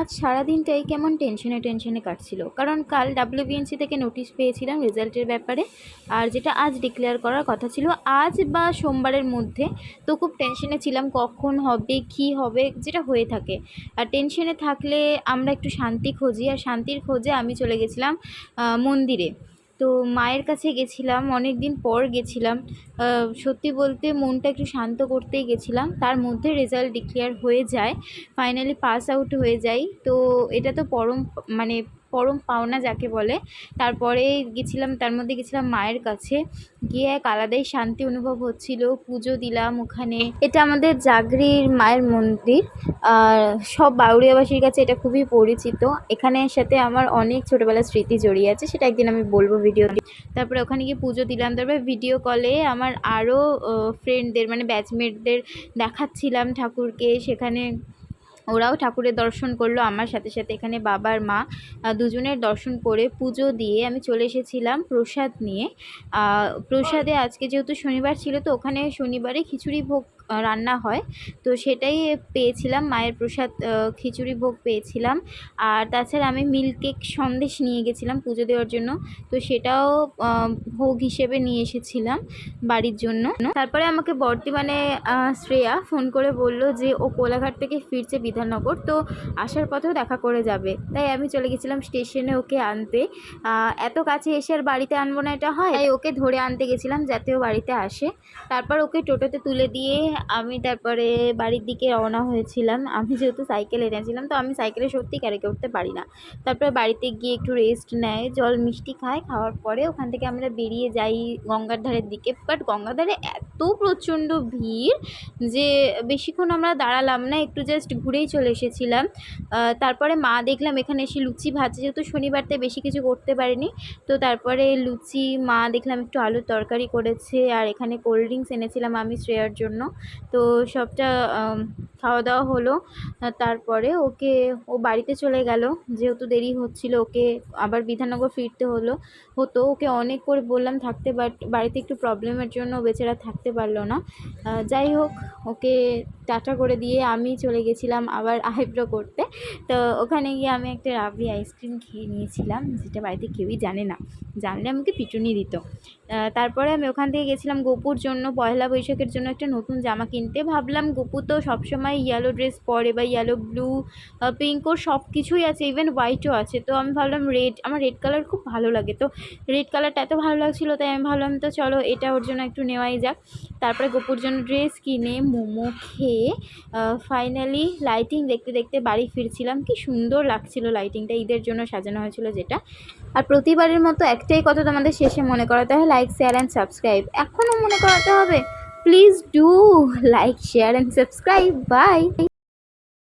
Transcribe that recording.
আজ সারাদিনটাই কেমন টেনশনে টেনশনে কাটছিল। কারণ কাল ডাব্লিউবিএনসি থেকে নোটিশ পেয়েছিলাম রেজাল্টের ব্যাপারে। আর যেটা আজ ডিক্লেয়ার করার কথা ছিল, আজ বা সোমবারের মধ্যে তো খুব টেনশনে ছিলাম, কখন হবে, কি হবে, যেটা হয়ে থাকে। আর টেনশনে থাকলে আমরা একটু শান্তি খুঁজি, আর শান্তির খোঁজে আমি চলে গেছিলাম মন্দিরে। তো মায়ের কাছে গেছিলাম অনেক দিন পর গেছিলাম। সত্যি বলতে মনটা একটু শান্ত করতেই গেছিলাম। তার মধ্যে রেজাল্ট ডিক্লেয়ার হয়ে যায় ফাইনালি পাস আউট হয়ে যাই তো এটা তো পরম মানে পরম পাওনা যাকে বলে, তারপরে গেছিলাম, তার মধ্যে গেছিলাম মায়ের কাছে। গিয়ে এক আলাদাই শান্তি অনুভব হচ্ছিল, পুজো দিলাম ওখানে। এটা আমাদের জাগরির মায়ের মন্দির। আর সব বাউরিয়াবাসীর কাছে এটা খুবই পরিচিত। এখানে সাথে আমার অনেক ছোটোবেলার স্মৃতি জড়িয়ে আছে, সেটা একদিন আমি বলব ভিডিও তারপরে ওখানে গিয়ে পুজো দিলাম, তারপরে ভিডিও কলে আমার আরও ফ্রেন্ডদের মানে ব্যাচমেটদের দেখাচ্ছিলাম ঠাকুরকে। সেখানে ওরাও ঠাকুরের দর্শন করল, আমার সাথে সাথে এখানে বাবার মা দুজনের দর্শন করে পুজো দিয়ে আমি চলে এসেছিলাম প্রসাদ নিয়ে। প্রসাদে আজকে যেহেতু শনিবার ছিল তো ওখানে শনিবারে খিচুড়ি ভোগ রান্না হয়। তো সেটাই পেয়েছিলাম, মায়ের প্রসাদ খিচুড়ি ভোগ পেয়েছিলাম। আর তাছাড়া আমি মিল্ক কেক সন্দেশ নিয়ে গেছিলাম পুজো দেওয়ার জন্য। তো সেটাও ভোগ হিসেবে নিয়ে এসেছিলাম বাড়ির জন্য। তারপরে আমাকে বর্তমানে শ্রেয়া ফোন করে বলল যে, ও কোলাঘাট থেকে ফিরছে বিধাননগর। তো আসার পথেও দেখা করে যাবে। তাই আমি চলে গেছিলাম স্টেশনে ওকে আনতে। এত কাছে এসে আর বাড়িতে আনব না, এটা হয়? তাই ওকে ধরে আনতে গেছিলাম যাতে ও বাড়িতে আসে। তারপর ওকে টোটোতে তুলে দিয়ে আমি তারপরে বাড়ির দিকে রওনা হয়েছিলাম। আমি যেহেতু সাইকেল এনেছিলাম তো আমি সাইকেলে সত্যি ক্যারি উঠতে পারি না। তারপরে বাড়িতে গিয়ে একটু রেস্ট নেয়, জল মিষ্টি খায়, খাওয়ার পরে ওখান থেকে আমরা বেরিয়ে যাই গঙ্গার ধারের দিকে। বাট গঙ্গার ধারে এত প্রচণ্ড ভিড় যে বেশিক্ষণ আমরা দাঁড়ালাম না, একটু জাস্ট ঘুরেই চলে এসেছিলাম। তারপরে মা দেখলাম এখানে এসে লুচি ভাজছে, যেহেতু শনিবারতে বেশি কিছু করতে পারিনি। তো তারপরে লুচি, মা দেখলাম একটু আলুর তরকারি করেছে, আর এখানে কোল্ড ড্রিঙ্কস এনেছিলাম আমি শ্রেয়ার জন্য। তো সবটা খাওয়া দাওয়া হলো। তারপরে ওকে, ও বাড়িতে চলে গেল। যেহেতু দেরি হচ্ছিল, ওকে আবার বিধাননগর ফিরতে হলো, হতো। ওকে অনেক করে বললাম থাকতে, বাট বাড়িতে একটু প্রবলেমের জন্য বেচারা থাকতে পারল না। যাই হোক, ওকে টাটা করে দিয়ে আমি চলে গেছিলাম আবার আইব্রো করতে। তো ওখানে গিয়ে আমি একটা রাবড়ি আইসক্রিম খেয়ে নিয়েছিলাম, যেটা বাড়িতে কেউই জানে না। জানলে আমাকে পিটুনি দিত। তারপরে আমি ওখান থেকে গেছিলাম গোপুর জন্য, পয়লা বৈশাখের জন্য একটা নতুন জামা কিনতে। ভাবলাম গোপু তো সবসময় ইয়েলো ড্রেস পরে বা ইয়েলো ব্লু পিঙ্ক সব কিছুই আছে ইভেন হোয়াইটও আছে। তো আমি ভাবলাম রেড আমার রেড কালার খুব ভালো লাগে। তো রেড কালারটা এত ভালো লাগছিল, তাই আমি ভাবলাম তো চলো এটা ওর জন্য একটু নেওয়াই যাক। তারপরে গোপুর জন্য ড্রেস কিনে, মোমো খেয়ে ফাইনালি লাইটিং দেখতে দেখতে বাড়ি ফিরছিলাম। কি সুন্দর লাগছিল লাইটিংটা ঈদের জন্য সাজানো হয়েছিল যেটা। আর প্রতিবারের মতো একটাই কথা তোমাদের শেষে মনে করাতে হয় লাইক শেয়ার অ্যান্ড সাবস্ক্রাইব এখনও মনে করাতে হবে please do like share and subscribe bye